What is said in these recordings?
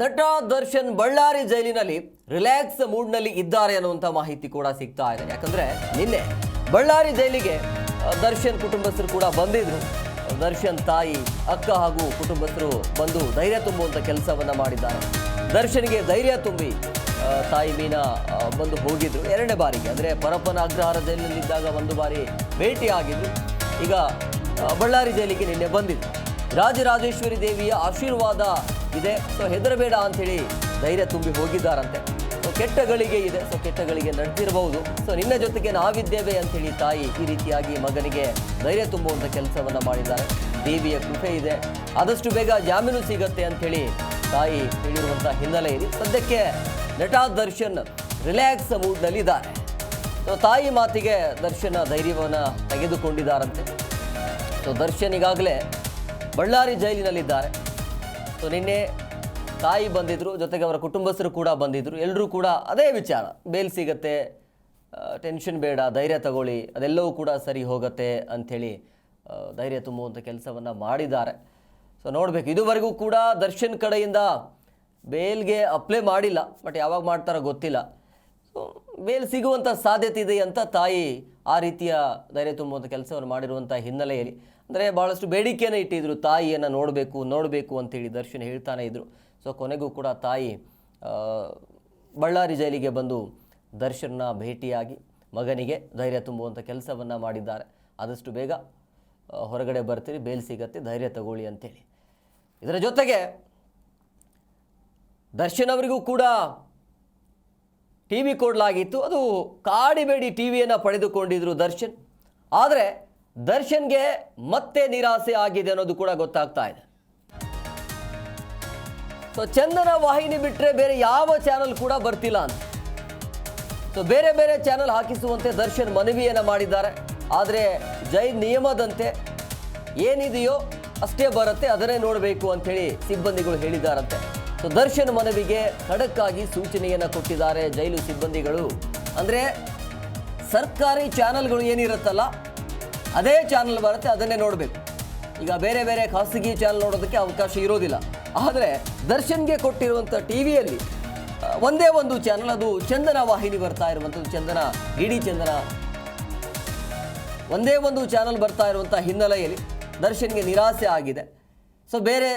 ನಟ ದರ್ಶನ್ ಬಳ್ಳಾರಿ ಜೈಲಿನಲ್ಲಿ ರಿಲ್ಯಾಕ್ಸ್ ಮೂಡ್ನಲ್ಲಿ ಇದ್ದಾರೆ ಅನ್ನುವಂಥ ಮಾಹಿತಿ ಕೂಡ ಸಿಗ್ತಾ ಇದೆ. ಯಾಕಂದ್ರೆ ನಿನ್ನೆ ಬಳ್ಳಾರಿ ಜೈಲಿಗೆ ದರ್ಶನ್ ಕುಟುಂಬಸ್ಥರು ಕೂಡ ಬಂದಿದ್ರು. ದರ್ಶನ್ ತಾಯಿ, ಅಕ್ಕ ಹಾಗೂ ಕುಟುಂಬಸ್ಥರು ಬಂದು ಧೈರ್ಯ ತುಂಬುವಂಥ ಕೆಲಸವನ್ನ ಮಾಡಿದ್ದಾರೆ. ದರ್ಶನ್ಗೆ ಧೈರ್ಯ ತುಂಬಿ ತಾಯಿ ಮೀನಾ ಬಂದು ಹೋಗಿದ್ರು. ಎರಡನೇ ಬಾರಿಗೆ, ಅಂದರೆ ಪರಪ್ಪನ ಅಗ್ರಹಾರ ಜೈಲಿನಲ್ಲಿದ್ದಾಗ ಒಂದು ಬಾರಿ ಭೇಟಿಯಾಗಿದ್ರು. ಈಗ ಬಳ್ಳಾರಿ ಜೈಲಿಗೆ ನಿನ್ನೆ ಬಂದಿದ್ರು. ರಾಜರಾಜೇಶ್ವರಿ ದೇವಿಯ ಆಶೀರ್ವಾದ ಇದೆ. ಸೊ ಹೆದರಬೇಡ ಅಂಥೇಳಿ ಧೈರ್ಯ ತುಂಬಿ ಹೋಗಿದ್ದಾರಂತೆ. ಸೊ ಕೆಟ್ಟ ಗಳಿಗೆ ಇದೆ. ಸೊ ಕೆಟ್ಟ ಗಳಿಗೆ ನಡೆದಿರಬಹುದು. ಸೊ ನಿನ್ನ ಜೊತೆಗೆ ನಾವಿದ್ದೇವೆ ಅಂಥೇಳಿ ತಾಯಿ ಈ ರೀತಿಯಾಗಿ ಮಗನಿಗೆ ಧೈರ್ಯ ತುಂಬುವಂಥ ಕೆಲಸವನ್ನು ಮಾಡಿದ್ದಾರೆ. ದೇವಿಯ ಕೃಪೆ ಇದೆ. ಆದಷ್ಟು ಬೇಗ ಜಾಮೀನು ಸಿಗತ್ತೆ ಅಂಥೇಳಿ ತಾಯಿ ಹೇಳಿರುವಂಥ ಇದೆ ಸದ್ಯಕ್ಕೆ ನಟ ದರ್ಶನ್ ರಿಲ್ಯಾಕ್ಸ್ ಮೂಡ್ನಲ್ಲಿದ್ದಾರೆ. ಸೊ ತಾಯಿ ಮಾತಿಗೆ ದರ್ಶನ ಧೈರ್ಯವನ್ನು ತೆಗೆದುಕೊಂಡಿದ್ದಾರಂತೆ. ಸೊ ದರ್ಶನ್ ಈಗಾಗಲೇ ಬಳ್ಳಾರಿ ಜೈಲಿನಲ್ಲಿದ್ದಾರೆ. ಸೊ ನಿನ್ನೆ ತಾಯಿ ಬಂದಿದ್ದರು ಜೊತೆಗೆ ಅವರ ಕುಟುಂಬಸ್ಥರು ಕೂಡ ಬಂದಿದ್ದರು ಎಲ್ಲರೂ ಕೂಡ ಅದೇ ವಿಚಾರ. ಬೇಲ್ ಸಿಗತ್ತೆ ಟೆನ್ಷನ್ ಬೇಡ, ಧೈರ್ಯ ತಗೊಳ್ಳಿ, ಅದೆಲ್ಲವೂ ಕೂಡ ಸರಿ ಹೋಗುತ್ತೆ ಅಂಥೇಳಿ ಧೈರ್ಯ ತುಂಬುವಂಥ ಕೆಲಸವನ್ನು ಮಾಡಿದ್ದಾರೆ. ಸೊ, ನೋಡಬೇಕು. ಇದುವರೆಗೂ ಕೂಡ ದರ್ಶನ್ ಕಡೆಯಿಂದ ಬೇಲ್ಗೆ ಅಪ್ಲೈ ಮಾಡಿಲ್ಲ. ಬಟ್ ಯಾವಾಗ ಮಾಡ್ತಾರೋ ಗೊತ್ತಿಲ್ಲ. ಸೊ, ಬೇಲ್ ಸಿಗುವಂಥ ಸಾಧ್ಯತೆ ಇದೆ ಅಂತ ತಾಯಿ ಆ ರೀತಿಯ ಧೈರ್ಯ ತುಂಬುವಂಥ ಕೆಲಸವನ್ನು ಮಾಡಿರುವಂಥ ಹಿನ್ನೆಲೆಯಲ್ಲಿ. ಅಂದರೆ ಭಾಳಷ್ಟು ಬೇಡಿಕೆಯನ್ನು ಇಟ್ಟಿದ್ರು. ತಾಯಿಯನ್ನು ನೋಡಬೇಕು ನೋಡಬೇಕು ಅಂತೇಳಿ ದರ್ಶನ್ ಹೇಳ್ತಾನೆ ಇದ್ದರು ಸೊ ಕೊನೆಗೂ ಕೂಡ ತಾಯಿ ಬಳ್ಳಾರಿ ಜೈಲಿಗೆ ಬಂದು ದರ್ಶನ್ನ ಭೇಟಿಯಾಗಿ ಮಗನಿಗೆ ಧೈರ್ಯ ತುಂಬುವಂಥ ಕೆಲಸವನ್ನು ಮಾಡಿದ್ದಾರೆ. ಆದಷ್ಟು ಬೇಗ ಹೊರಗಡೆ ಬರ್ತೀರಿ, ಬೇಲ್ ಸಿಗತ್ತೆ, ಧೈರ್ಯ ತಗೊಳ್ಳಿ ಅಂತೇಳಿ. ಇದರ ಜೊತೆಗೆ ದರ್ಶನ್ ಅವರಿಗೂ ಕೂಡ ಟಿ ವಿ ಕೊಡಲಾಗಿತ್ತು. ಅದು ಕಾಡಿಬೇಡಿ ಟಿ ವಿಯನ್ನು ಪಡೆದುಕೊಂಡಿದ್ರು ದರ್ಶನ್. ಆದರೆ ದರ್ಶನ್ಗೆ ಮತ್ತೆ ನಿರಾಸೆ ಆಗಿದೆ ಅನ್ನೋದು ಕೂಡ ಗೊತ್ತಾಗ್ತಾ ಇದೆ. ಸೊ ಚಂದನ ವಾಹಿನಿ ಬಿಟ್ಟರೆ ಬೇರೆ ಯಾವ ಚಾನಲ್ ಕೂಡ ಬರ್ತಿಲ್ಲ ಅಂತ. ಸೊ ಬೇರೆ ಬೇರೆ ಚಾನಲ್ ಹಾಕಿಸುವಂತೆ ದರ್ಶನ್ ಮನವಿಯನ್ನು ಮಾಡಿದ್ದಾರೆ. ಆದರೆ ಜೈ ನಿಯಮದಂತೆ ಏನಿದೆಯೋ ಅಷ್ಟೇ ಬರುತ್ತೆ, ಅದನ್ನೇ ನೋಡಬೇಕು ಅಂಥೇಳಿ ಸಿಬ್ಬಂದಿಗಳು ಹೇಳಿದ್ದಾರಂತೆ. ಸೊ ದರ್ಶನ್ ಮನವಿಗೆ ಖಡಕ್ಕಾಗಿ ಸೂಚನೆಯನ್ನು ಕೊಟ್ಟಿದ್ದಾರೆ ಜೈಲು ಸಿಬ್ಬಂದಿಗಳು. ಅಂದರೆ ಸರ್ಕಾರಿ ಚಾನಲ್ಗಳು ಏನಿರುತ್ತಲ್ಲ ಅದೇ ಚಾನಲ್ ಬರುತ್ತೆ, ಅದನ್ನೇ ನೋಡಬೇಕು. ಈಗ ಬೇರೆ ಬೇರೆ ಖಾಸಗಿ ಚಾನಲ್ ನೋಡೋದಕ್ಕೆ ಅವಕಾಶ ಇರೋದಿಲ್ಲ. ಆದರೆ ದರ್ಶನ್ಗೆ ಕೊಟ್ಟಿರುವಂಥ ಟಿ ವಿಯಲ್ಲಿ ಒಂದೇ ಒಂದು ಚಾನಲ್ ಅದು ಚಂದನ ವಾಹಿನಿ ಬರ್ತಾ ಇರುವಂಥದ್ದು, ಚಂದನ, ಡಿ ಚಂದನ. ಒಂದೇ ಒಂದು ಚಾನಲ್ ಬರ್ತಾ ಇರುವಂಥ ಹಿನ್ನೆಲೆಯಲ್ಲಿ ದರ್ಶನ್ಗೆ ನಿರಾಸೆ ಆಗಿದೆ. ಸೊ ಬೇರೆ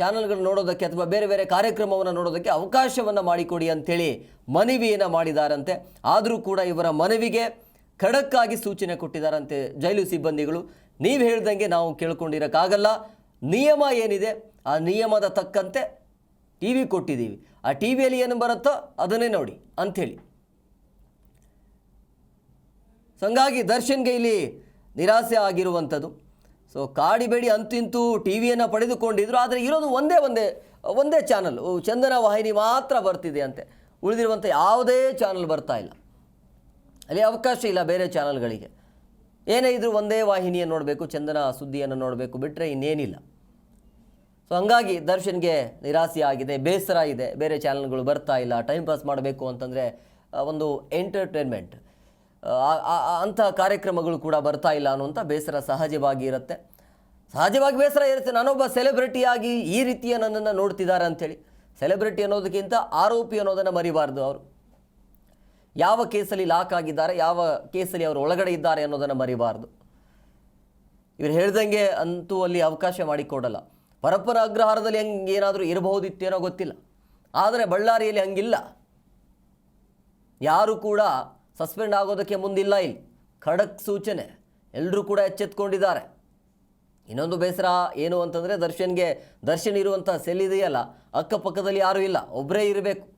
ಚಾನಲ್ಗಳು ನೋಡೋದಕ್ಕೆ ಅಥವಾ ಬೇರೆ ಬೇರೆ ಕಾರ್ಯಕ್ರಮವನ್ನು ನೋಡೋದಕ್ಕೆ ಅವಕಾಶವನ್ನು ಮಾಡಿಕೊಡಿ ಅಂಥೇಳಿ ಮನವಿಯನ್ನು ಮಾಡಿದಾರಂತೆ. ಆದರೂ ಕೂಡ ಇವರ ಮನವಿಗೆ ಖಡಕ್ಕಾಗಿ ಸೂಚನೆ ಕೊಟ್ಟಿದ್ದಾರಂತೆ ಜೈಲು ಸಿಬ್ಬಂದಿಗಳು. ನೀವು ಹೇಳ್ದಂಗೆ ನಾವು ಕೇಳ್ಕೊಂಡಿರೋಕ್ಕಾಗಲ್ಲ. ನಿಯಮ ಏನಿದೆ, ಆ ನಿಯಮದ ತಕ್ಕಂತೆ ಟಿ ವಿ ಕೊಟ್ಟಿದ್ದೀವಿ. ಆ ಟಿ ವಿಯಲ್ಲಿ ಏನು ಬರುತ್ತೋ ಅದನ್ನೇ ನೋಡಿ ಅಂಥೇಳಿ. ಸೊ ಹಂಗಾಗಿ ದರ್ಶನ್ಗೆ ಇಲ್ಲಿ ನಿರಾಸೆ ಆಗಿರುವಂಥದ್ದು. ಸೊ ಕಾಡಿಬೇಡಿ ಅಂತಿಂತೂ ಟಿ ವಿಯನ್ನು ಪಡೆದುಕೊಂಡಿದ್ರು, ಆದರೆ ಇರೋದು ಒಂದೇ ಒಂದೇ ಒಂದೇ ಚಾನಲ್ ಚಂದನ ವಾಹಿನಿ ಮಾತ್ರ ಬರ್ತಿದೆ ಅಂತೆ. ಉಳಿದಿರುವಂಥ ಯಾವುದೇ ಚಾನಲ್ ಬರ್ತಾ ಇಲ್ಲ. ಅಲ್ಲಿ ಅವಕಾಶ ಇಲ್ಲ ಬೇರೆ ಚಾನಲ್ಗಳಿಗೆ. ಏನೇ ಇದ್ದರೂ ಒಂದೇ ವಾಹಿನಿಯನ್ನು ನೋಡಬೇಕು, ಚಂದನ ಸುದ್ದಿಯನ್ನು ನೋಡಬೇಕು ಬಿಟ್ಟರೆ ಇನ್ನೇನಿಲ್ಲ. ಸೊ ಹಂಗಾಗಿ ದರ್ಶನ್ಗೆ ನಿರಾಸೆ ಆಗಿದೆ, ಬೇಸರ ಇದೆ, ಬೇರೆ ಚಾನಲ್ಗಳು ಬರ್ತಾ ಇಲ್ಲ ಟೈಮ್ ಪಾಸ್ ಮಾಡಬೇಕು ಅಂತಂದರೆ ಒಂದು ಎಂಟರ್ಟೈನ್ಮೆಂಟ್ ಅಂಥ ಕಾರ್ಯಕ್ರಮಗಳು ಕೂಡ ಬರ್ತಾ ಇಲ್ಲ ಅನ್ನುವಂಥ ಬೇಸರ ಸಹಜವಾಗಿ ಇರುತ್ತೆ. ಸಹಜವಾಗಿ ಬೇಸರ ಇರುತ್ತೆ, ನಾನೊಬ್ಬ ಸೆಲೆಬ್ರಿಟಿಯಾಗಿ ಈ ರೀತಿಯ ನನ್ನನ್ನು ನೋಡ್ತಿದ್ದಾರೆ ಅಂಥೇಳಿ. ಸೆಲೆಬ್ರಿಟಿ ಅನ್ನೋದಕ್ಕಿಂತ ಆರೋಪಿ ಅನ್ನೋದನ್ನು ಮರಿಬಾರ್ದು ಅವರು. ಯಾವ ಕೇಸಲ್ಲಿ ಲಾಕ್ ಆಗಿದ್ದಾರೆ, ಯಾವ ಕೇಸಲ್ಲಿ ಅವರು ಒಳಗಡೆ ಇದ್ದಾರೆ ಅನ್ನೋದನ್ನು ಮರಿಬಾರ್ದು. ಇವ್ರು ಹೇಳ್ದಂಗೆ ಅಂತೂ ಅಲ್ಲಿ ಅವಕಾಶ ಮಾಡಿಕೊಡಲ್ಲ. ಪರಪ್ಪನ ಅಗ್ರಹಾರದಲ್ಲಿ ಹೆಂಗೆ ಏನಾದರೂ ಇರಬಹುದಿತ್ತೇನೋ ಗೊತ್ತಿಲ್ಲ. ಆದರೆ ಬಳ್ಳಾರಿಯಲ್ಲಿ ಹಂಗಿಲ್ಲ. ಯಾರು ಕೂಡ ಸಸ್ಪೆಂಡ್ ಆಗೋದಕ್ಕೆ ಮುಂದಿಲ್ಲ ಇಲ್ಲಿ. ಖಡಕ್ ಸೂಚನೆ. ಎಲ್ಲರೂ ಕೂಡ ಎಚ್ಚೆತ್ಕೊಂಡಿದ್ದಾರೆ. ಇನ್ನೊಂದು ಬೇಸರ ಏನು ಅಂತಂದರೆ ದರ್ಶನ್ಗೆ, ದರ್ಶನ್ ಇರುವಂಥ ಸೆಲ್ ಇದೆಯಲ್ಲ, ಅಕ್ಕಪಕ್ಕದಲ್ಲಿ ಯಾರೂ ಇಲ್ಲ. ಒಬ್ಬರೇ ಇರಬೇಕು.